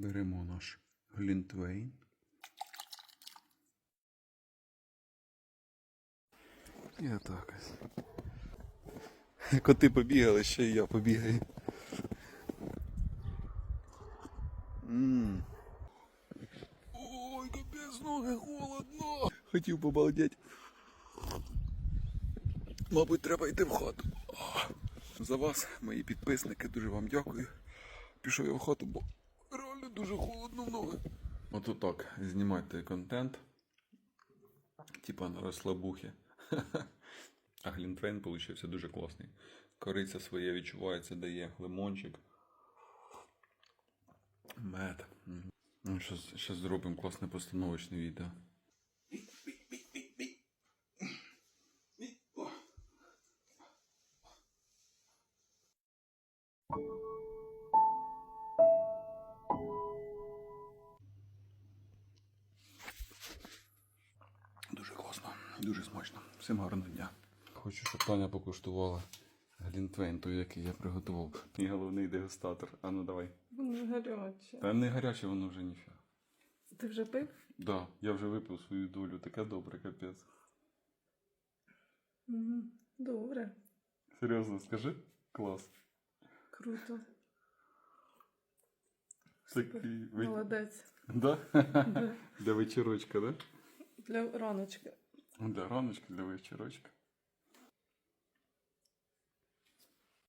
Беремо наш глінтвейн. І отак ось. Коти побігали, ще й я побігаю. Ой, капець, ноги холодно. Хотів побалдеть. Мабуть, треба йти в хату. За вас, мої підписники, дуже вам дякую. Пішов я в хату, бо дуже холодно в ноги. Ото так, знімайте контент. Типа на розслабухи. А глінтвейн получився дуже класний. Кориця своє відчувається, дає лимончик. Мед. Ну, щас зробимо класне постановочне відео. Дуже дуже смачно. Всім гарного дня. Хочу, щоб Таня покуштувала глінтвейн, той, який я приготував. Мій головний дегустатор. А ну давай. Воно гаряче. Та не гаряче воно вже ніфіга. Ти вже пив? Да, я вже випив свою долю, таке добре, капець. Угу. Добре. Серйозно, скажи? Клас. Круто. Такий ви- Молодець. Да? Для вечірочка, да? Для раночки. Для раночки, для вечірочка.